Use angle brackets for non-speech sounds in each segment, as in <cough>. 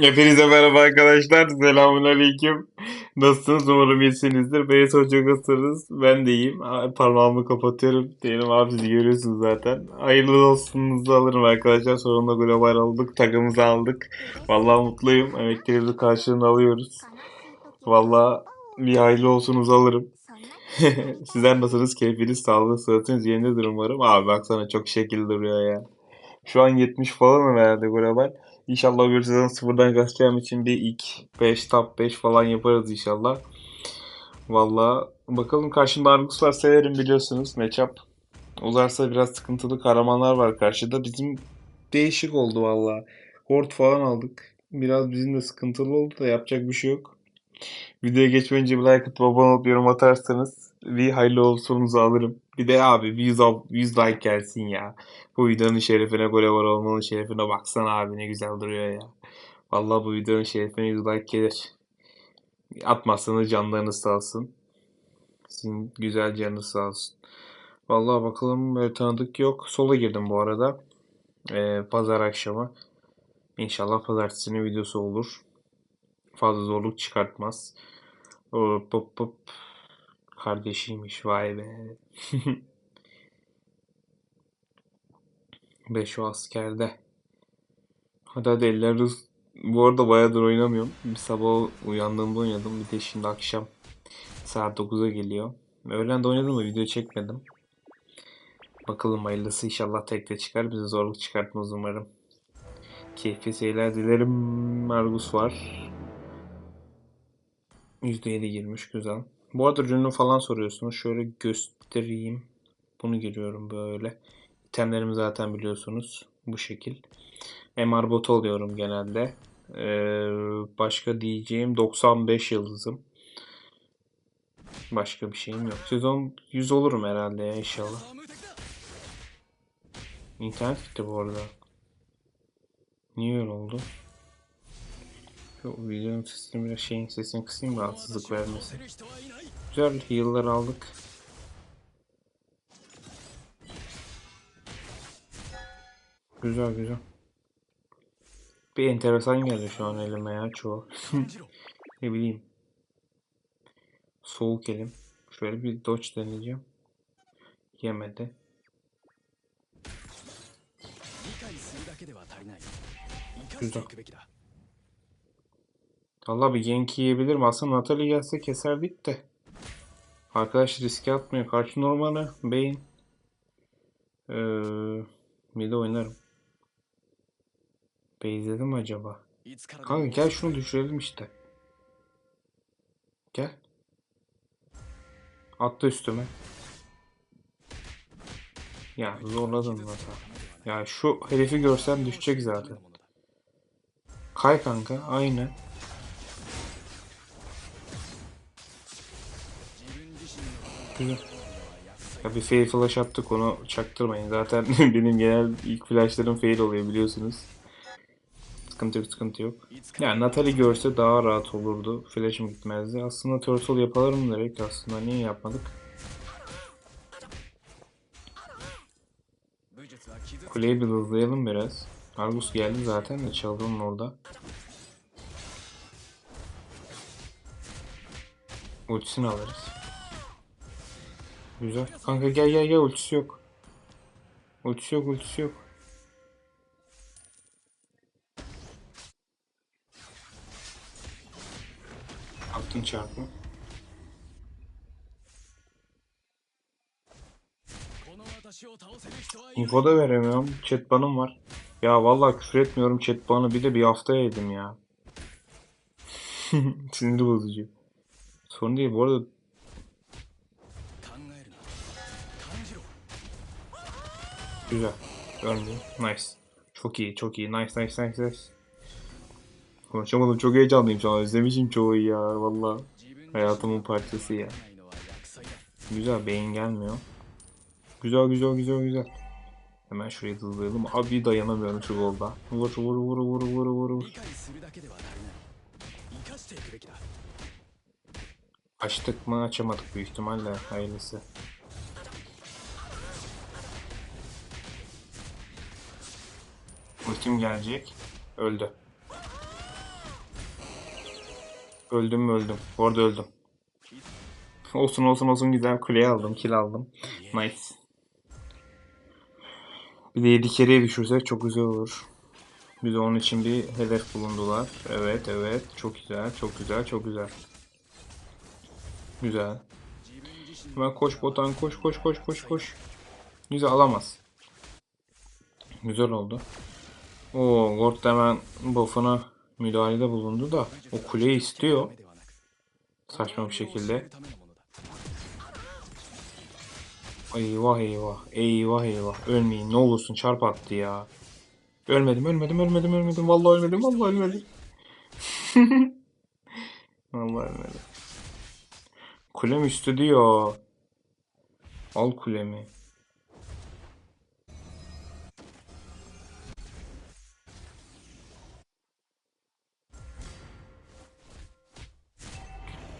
Hepinize merhaba arkadaşlar. Selamünaleyküm. Nasılsınız? Umarım iyisinizdir. Beni soracaksanız ben de iyiyim. Parmağımı kapatıyorum. Diyelim abi siz görüyorsunuz zaten. Hayırlı olsunuzu alırım arkadaşlar. Sonunda global olduk. Takımımızı aldık. Vallahi mutluyum. Emeklerimizin karşılığını alıyoruz. Vallahi bir hayırlı olsunuzu alırım. <laughs> Sizler nasılsınız? Keyfiniz, sağlığınız, sıhhatiniz yerindedir umarım. Abi baksana çok şekil duruyor ya. Şu an 70 falan herhalde global. İnşallah bir sezon sıfırdan kasacağım için bir ilk 5 top 5 falan yaparız inşallah. Valla bakalım karşımda Argus var severim biliyorsunuz matchup. Uzarsa biraz sıkıntılı kahramanlar var karşıda. Bizim değişik oldu valla. Horde falan aldık. Biraz bizim de sıkıntılı oldu da yapacak bir şey yok. Videoya geçmeyince bir like atıp abone olup yorum atarsanız bir hayırlı olsunuzu alırım. Bir de abi 100, ab- 100 like gelsin ya. Bu videonun şerefine gole var olmanın şerefine baksana abi ne güzel duruyor ya. Vallahi bu videonun şerefine 100 like gelir. Atmazsanız canlarınız sağ olsun. Sizin güzel canınız sağ olsun. Vallahi bakalım böyle tanıdık yok. Sola girdim bu arada. Ee, pazar akşamı. İnşallah pazartesinin videosu olur. Fazla zorluk çıkartmaz. Hop hop hop. Kardeşiymiş vay be. <laughs> Beş o askerde. Hadi hadi eller. Bu arada bayağıdır oynamıyorum. Bir sabah uyandığımda oynadım. Bir de şimdi akşam saat 9'a geliyor. Öğlen de oynadım da video çekmedim. Bakalım hayırlısı inşallah tekte çıkar. Bize zorluk çıkartmaz umarım. Keyifli seyirler dilerim. Argus var. %7 girmiş güzel. Bu arada ürünü falan soruyorsunuz. Şöyle göstereyim. Bunu giriyorum böyle. İtemlerimi zaten biliyorsunuz. Bu şekil. MR bot alıyorum genelde. Ee, başka diyeceğim 95 yıldızım. Başka bir şeyim yok. Sezon 100 olurum herhalde ya inşallah. İnternet gitti bu arada. Niye öyle oldu? Şu videonun sesini biraz şeyin sesini kısayım rahatsızlık vermesin. Güzel heal'lar aldık. Güzel güzel. Bir enteresan geldi şu an elime ya çoğu. <laughs> ne bileyim. Soğuk elim. Şöyle bir dodge deneyeceğim. Yemedi. Güzel. Valla bir gank yiyebilirim. Aslında Natalie gelse keserdik de. Arkadaş riske atmıyor. Karşı normali beyin. Ee, bir de oynarım. Beyzledim acaba? Kanka gel şunu düşürelim işte. Gel. Atla üstüme. Ya zorladın hata. Ya şu herifi görsem düşecek zaten. Kay kanka aynı. Ya bir fail flash attık onu çaktırmayın. Zaten <laughs> benim genel ilk flashlarım fail oluyor biliyorsunuz. Sıkıntı yok sıkıntı yok. Yani Natalie görse daha rahat olurdu. Flash'ım gitmezdi. Aslında turtle yapalım direkt aslında. Niye yapmadık? Kuleyi bir hızlayalım biraz. Argus geldi zaten de çaldım orada. Ultisini alırız. Güzel. Kanka gel gel gel ultisi yok. Ultisi yok ultisi yok. Attın çarpı. Info da veremiyorum. Chat banım var. Ya vallahi küfür etmiyorum chat banı bir de bir hafta yedim ya. <laughs> Sinir bozucu. Sorun değil bu arada güzel. Görmüyor. Nice. Çok iyi çok iyi. Nice nice nice nice. Konuşamadım çok heyecanlıyım şu an. Özlemişim çoğu ya valla. Hayatımın parçası ya. Güzel beyin gelmiyor. Güzel güzel güzel güzel. Hemen şurayı hızlayalım. Abi dayanamıyorum şu golda. Vur vur vur vur vur vur vur. Açtık mı açamadık büyük ihtimalle hayırlısı. Ultim gelecek. Öldü. Öldüm mü öldüm. Bu arada öldüm. Olsun olsun olsun güzel kuleye aldım. Kill aldım. Nice. Bir de 7 kereye düşürsek çok güzel olur. Bir de onun için bir hedef bulundular. Evet evet. Çok güzel. Çok güzel. Çok güzel. Güzel. Hemen koş botan koş koş koş koş koş. Güzel alamaz. Güzel oldu. Oo Gord hemen buff'una müdahalede bulundu da o kuleyi istiyor. Saçma bir şekilde. Eyvah eyvah. Eyvah eyvah. Ölmeyin ne olursun çarp attı ya. Ölmedim ölmedim ölmedim ölmedim. Vallahi ölmedim vallahi ölmedim. <laughs> vallahi ölmedim. Kulem üstü diyor. Al kulemi.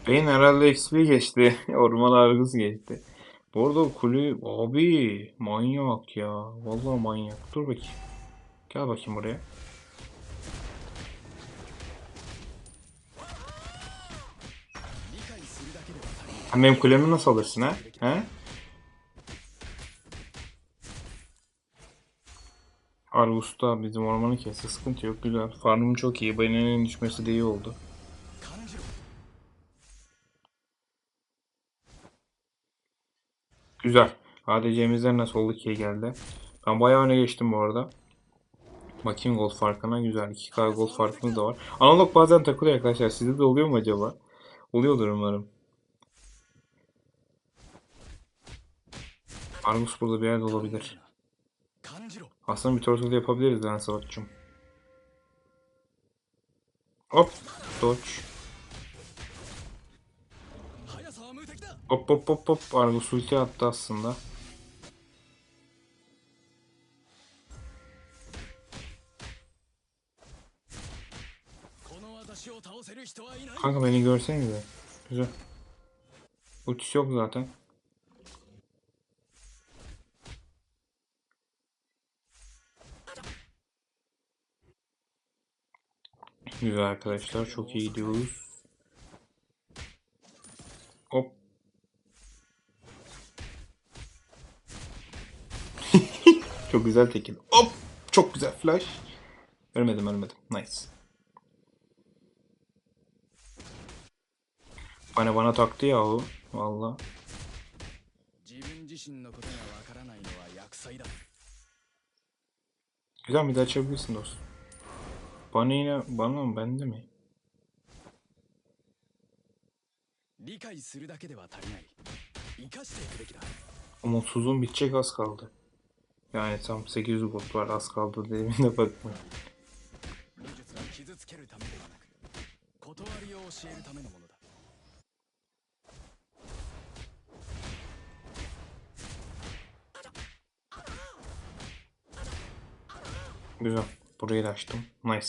Beyin herhalde XP geçti. <laughs> Orman argısı geçti. Bu arada o kule abi manyak ya. Vallahi manyak. Dur bakayım. Gel bakayım buraya. Benim kulemi nasıl alırsın ha? He? Argus'ta bizim ormanı kesti. Sıkıntı yok. Güzel. Farmım çok iyi. Bayının düşmesi de iyi oldu. Güzel. ADC'mizden nasıl oldu ki geldi. Ben bayağı öne geçtim bu arada. Bakayım gol farkına güzel. 2K gol farkımız da var. Analog bazen takılıyor arkadaşlar. Sizde de oluyor mu acaba? Oluyordur umarım. Argus burada bir yerde olabilir. Aslında bir turtle yapabiliriz Lancelot'cum. Hop. Dodge. Hop hop hop hop. Argus ulti attı aslında. Kanka beni görsenize. Güzel. Ultisi yok zaten. Güzel arkadaşlar. Çok iyi gidiyoruz. Hop. Çok güzel tekil. Hop. Çok güzel flash. Ölmedim ölmedim. Nice. Bana bana taktı ya o. Valla. 自分自身のことがわからないのは厄災だ Güzel bir de açabilirsin dostum. Bana yine bana mı bende mi? 理解するだけでは足りない生かしていくべきだ Umutsuzluğum bitecek az kaldı. Yani tam 800 gold var az kaldı dediğimde bakma. Güzel. Burayı da açtım. Nice.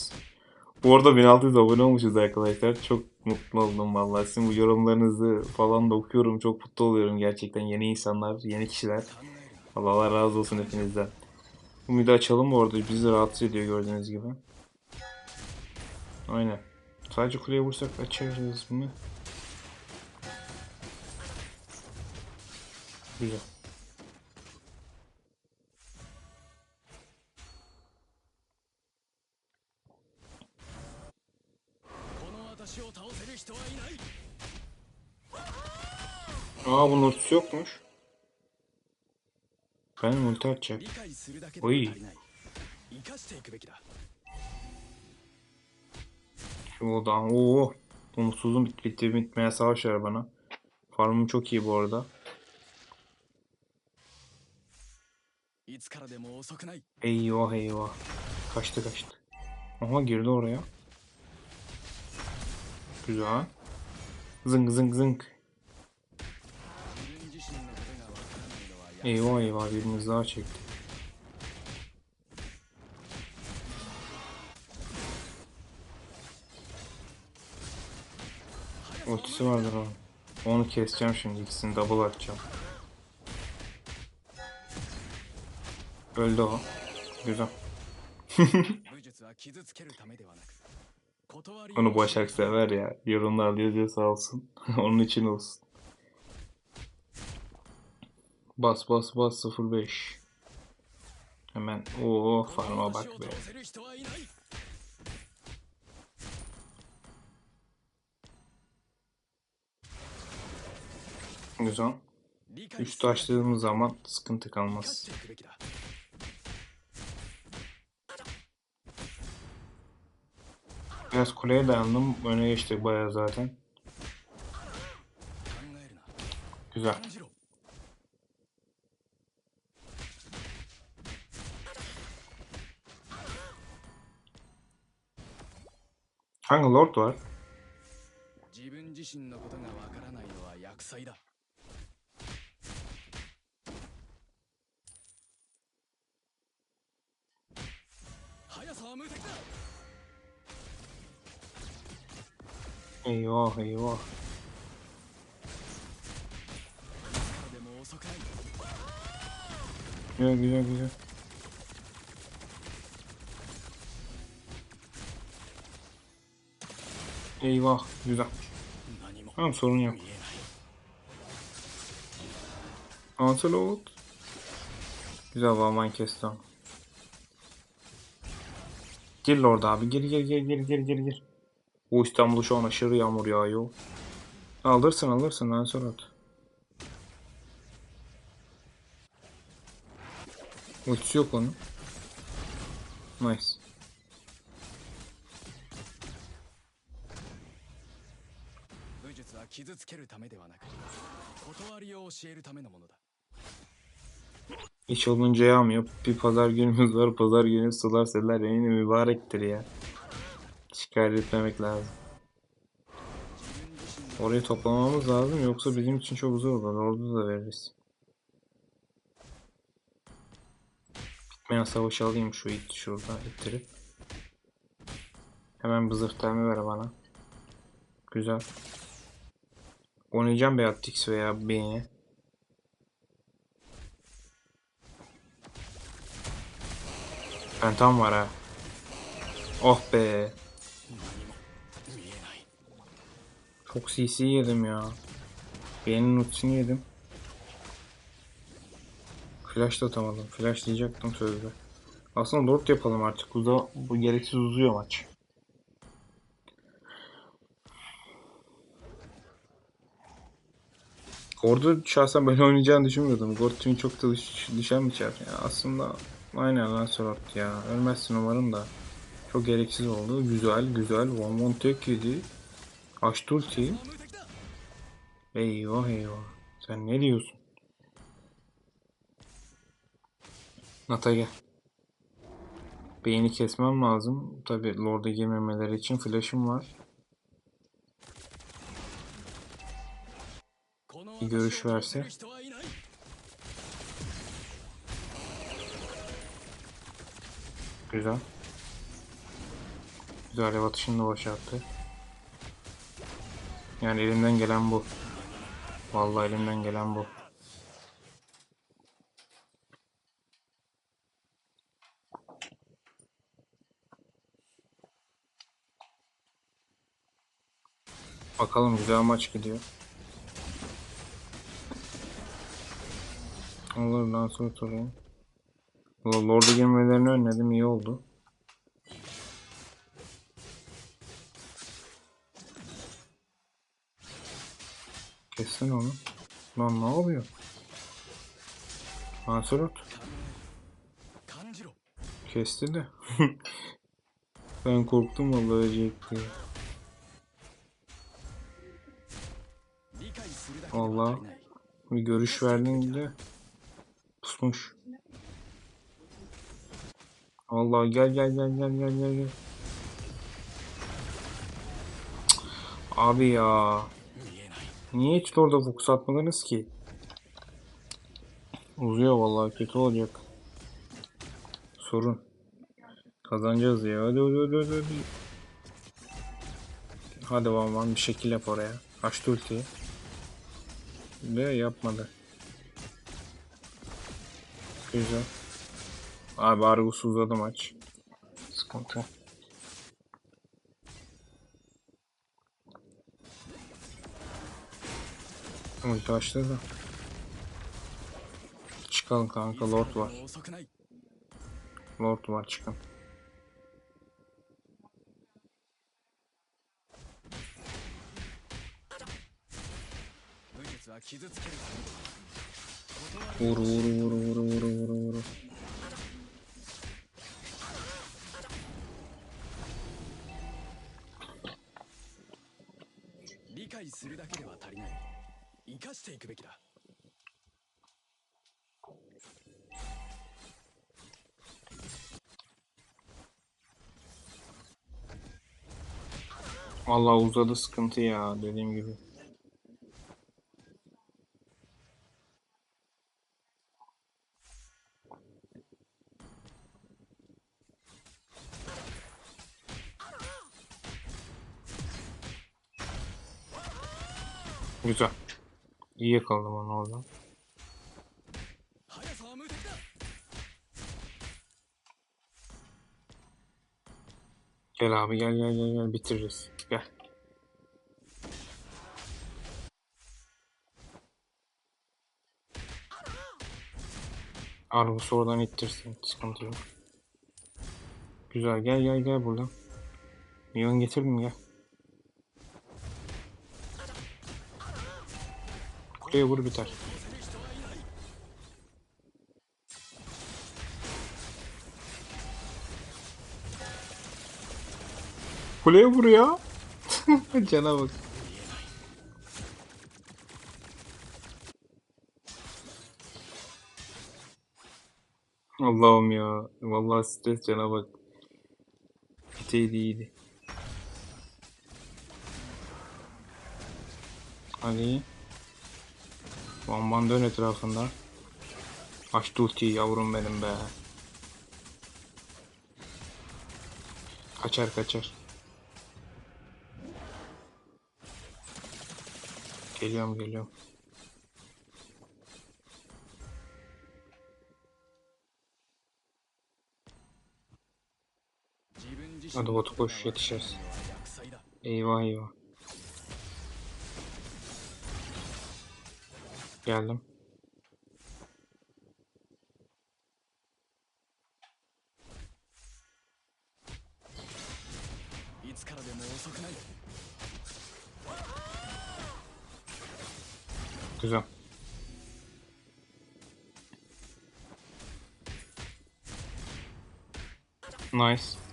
Bu arada 1600 abone olmuşuz arkadaşlar. Çok mutlu oldum vallahi. Sizin bu yorumlarınızı falan da okuyorum. Çok mutlu oluyorum gerçekten. Yeni insanlar, yeni kişiler. Allah razı olsun hepinizden. Umidi açalım mı orada? Bizi rahatsız ediyor gördüğünüz gibi. Aynen. Sadece kuleye vursak açarız mı? Güzel. Aa bunun ultisi yokmuş. Kayn ulti atacak. Oy. Şuradan ooo. Umutsuzum bit bitti bitmeye savaş ver bana. Farmım çok iyi bu arada. Eyvah eyvah. Kaçtı kaçtı. Ama girdi oraya. Güzel. Zıng zıng zıng. Eyvah eyvah birimiz daha çekti. Ultisi vardır onun. Onu keseceğim şimdi ikisini double atacağım. Öldü o. Güzel. <laughs> Onu Başak sever ya. Yorumlar yazıyor sağ olsun. <laughs> Onun için olsun. Bas bas bas 05. Hemen o farma bak be. Güzel. Üstü açtığımız zaman sıkıntı kalmaz. Biraz kuleye dayandım. Öne geçtik bayağı zaten. Güzel. ハングロードは自分自身のことがわからないのは厄災だ。速さは無敵だいいよ、いいよ。Yeah, yeah, yeah. Eyvah güzel. Tamam sorun yok. Antelope. Güzel Vaman kesti onu. Gir Lord abi gir gir gir gir gir gir gir. Bu İstanbul'u şu an aşırı yağmur yağıyor. Alırsın alırsın ben sonra at. Ultisi yok onun. Nice. 傷つけるためではなく断りを教えるためのものだ İş olunca yağmıyor. Bir pazar günümüz var. Pazar günü sular seller yine mübarektir ya. Şikayet etmemek lazım. 自分自身の Orayı toplamamız lazım yoksa bizim için çok zor olur. Orada da veririz. Bitmeyen savaşı alayım şu it şuradan ittirip. Hemen bir zırhtarımı ver bana. Güzel. Oynayacağım Beatrix veya B'ye. Pentam var ha. Oh be. Çok CC yedim ya. B'nin ultisini yedim. Flash da atamadım. Flash diyecektim sözde. Aslında lord yapalım artık. Bu da bu gereksiz uzuyor maç. Gord'u şahsen böyle <laughs> oynayacağını düşünmüyordum. Gord çünkü çok da düş, düşen bir çar. Yani aslında aynen lan Sorot ya. Ölmezsin umarım da. Çok gereksiz oldu. Güzel güzel. Von Von tek yedi. Açtı ultiyi. Eyvah eyvah. Sen ne diyorsun? Nata gel. Beyni kesmem lazım. Tabi Lord'a girmemeleri için flash'ım var. görüş verse. Güzel. Güzel ev atışını da başarttı. Yani elimden gelen bu. Vallahi elimden gelen bu. Bakalım güzel maç gidiyor. Olur dansör sorayım. Valla Lord'u girmelerini önledim iyi oldu. Kesin onu. Lan ne oluyor? Lancelot. Kesti de. <laughs> ben korktum vallahi ölecek diye. Allah bir görüş verdin de tutmuş. Allah gel gel gel gel gel gel. Abi ya. Niye hiç orada fokus atmadınız ki? Uzuyor vallahi kötü olacak. Sorun. Kazanacağız ya. Hadi hadi hadi hadi. Hadi, hadi bam bam bir şekil yap oraya. Açtı ultiyi. Ve yapmadı. güzel. Abi Argus mate maç. Sıkıntı. Ulti açtı da. Çıkalım kanka Lord var. Lord var çıkın. Vur vur vur vur vur vur vur. Allah uzadı sıkıntı ya dediğim gibi. İyi yakaladım onu oradan. Gel abi gel gel gel gel bitiririz. Gel. Argus oradan ittirsin. Sıkıntı yok. Güzel gel gel gel buradan. Milyon getirdim gel. Buraya vur biter. Kuleye vur ya. <laughs> Cana bak. Allah'ım ya. Vallahi stres cana bak. Biteydi iyiydi. Ali. Hadi. Bamban dön etrafında. Açtı ultiyi yavrum benim be. Kaçar kaçar. Geliyorum geliyorum. Hadi botu koş yetişiriz. Eyvah eyvah. Geldim. Güzel. Nice.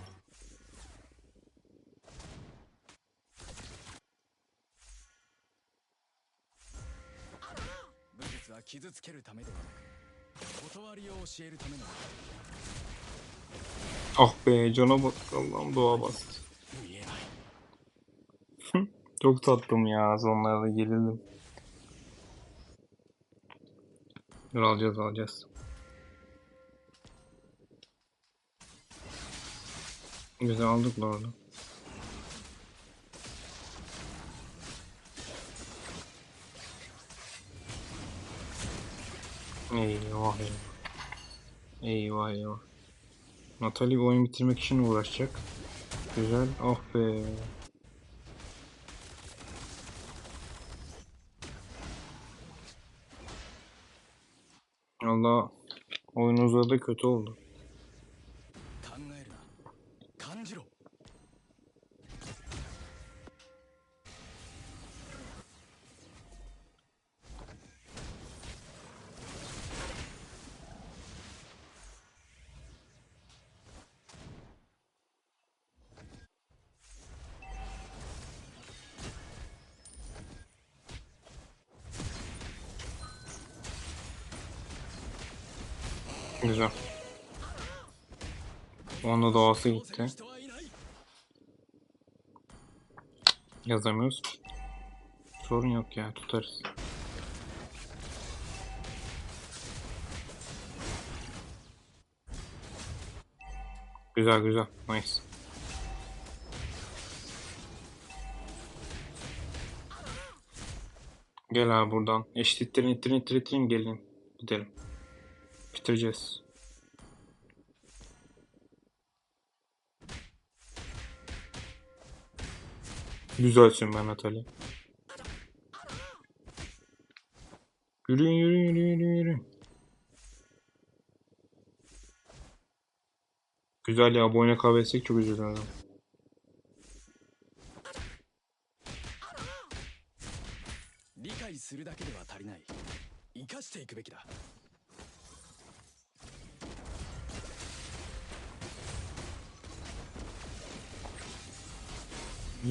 傷つけるためではなく断りを教えるための Ah be cana bak Allah'ım doğa bastı. 見えない Çok tatlım ya sonlarda gerildim. Dur alacağız alacağız. Güzel aldık bu arada. Eyvah eyvah. Eyvah eyvah. Natalie oyun bitirmek için uğraşacak. Güzel. Oh be. Allah oyun uzadı kötü oldu. Güzel. Onda doğası gitti. Yazamıyoruz. Sorun yok ya tutarız. Güzel güzel. Nice. Gel abi buradan. Eşit ittirin ittirin ittirin gelin. Gidelim. Bitireceğiz. Güzelsin ben Natali. Yürüyün yürüyün yürüyün yürüyün. yürüyün. Güzel ya bu oyuna kaybetsek çok üzülürüm.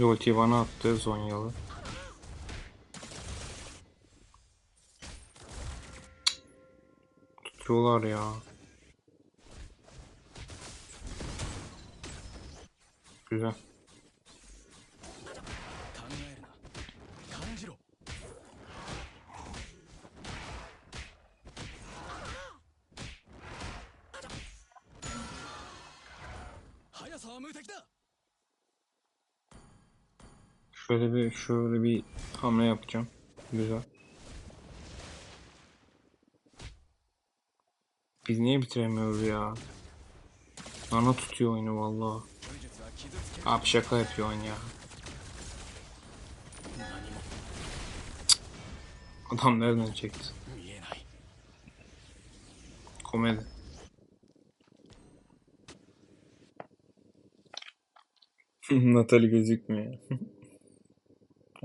Ultiyi bana attı Zonyalı. Tutuyorlar ya. Güzel. Şöyle bir şöyle bir hamle yapacağım. Güzel. Biz niye bitiremiyoruz ya? Nana tutuyor oyunu vallahi. Abi şaka yapıyor oyun ya. Adam nereden çekti? Komedi. <laughs> Natalie gözükmüyor. <laughs>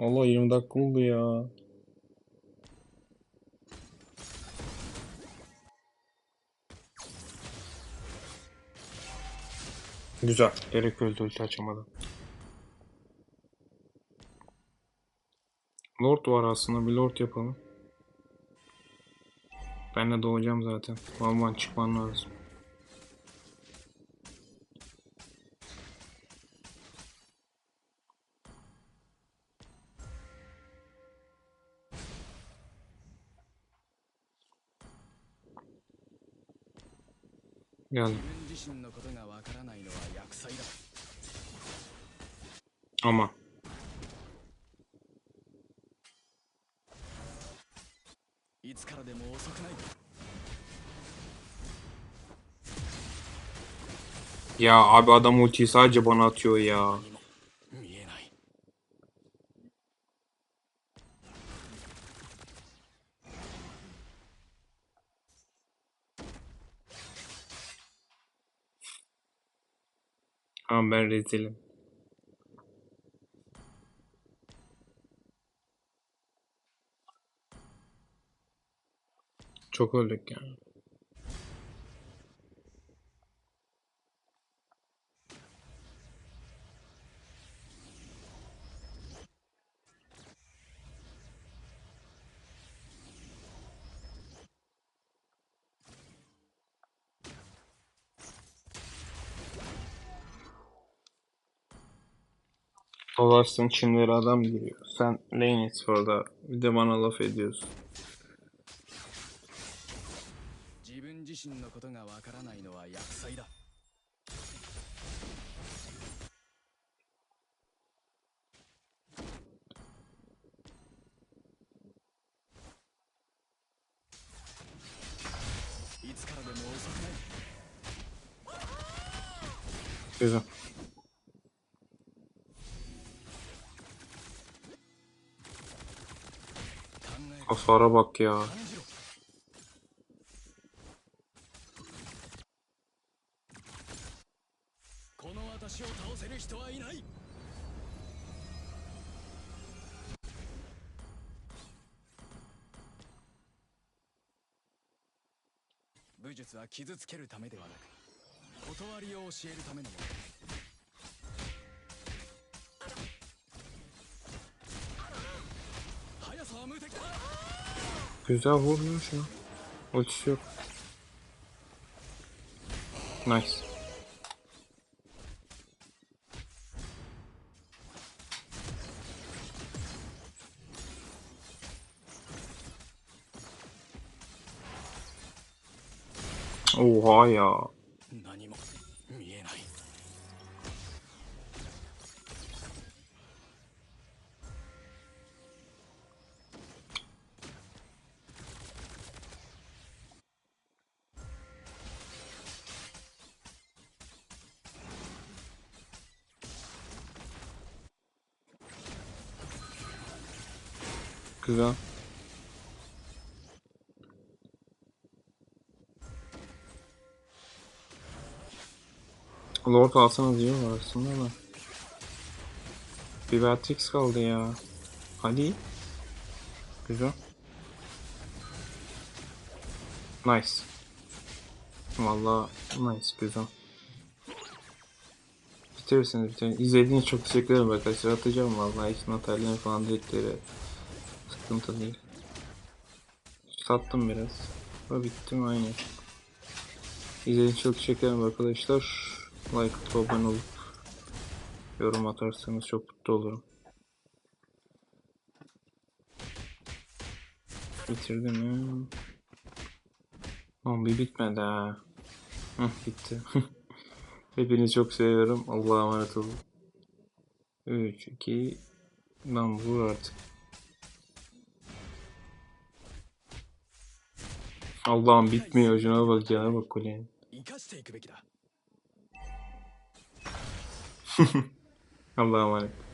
Allah 20 dakika oldu ya. Güzel. Gerek öldü ulti açamadan. Lord var aslında. Bir lord yapalım. Ben de doğacağım zaten. Valvan çıkman lazım. Geldim. Ama. Ya abi adam ultiyi sadece bana atıyor ya. Ama ben rezilim. Çok öldük ya. Dolaşsın çimlere adam giriyor. Sen lane it orada. Bir de bana laf ediyorsun. Kafara bak ya. 武術は傷つけるためではなく断りを教えるためのもの Güzel vurmuyor şunu. Ultisi yok. Nice. Oha ya. güzel. Lord alsanız iyi olur aslında ama. Bir Beatrix kaldı ya. Hadi. Güzel. Nice. Valla nice güzel. Bitirirsiniz bitirin. İzlediğiniz çok teşekkür ederim arkadaşlar. Atacağım vallahi hiç Natalya falan dedikleri. Sıkıntı değil. Sattım biraz. Ve bittim aynen. İzlediğiniz çok teşekkür arkadaşlar. Like atıp abone olup yorum atarsanız çok mutlu olurum. Bitirdi mi? Oğlum bir bitmedi ha. Hıh bitti. <laughs> Hepinizi çok seviyorum. Allah'a emanet olun. 3, 2, lan vur artık. Allah'ım bitmiyor. Şuna bak ya. Bak kuleye. <laughs> Allah'a emanet.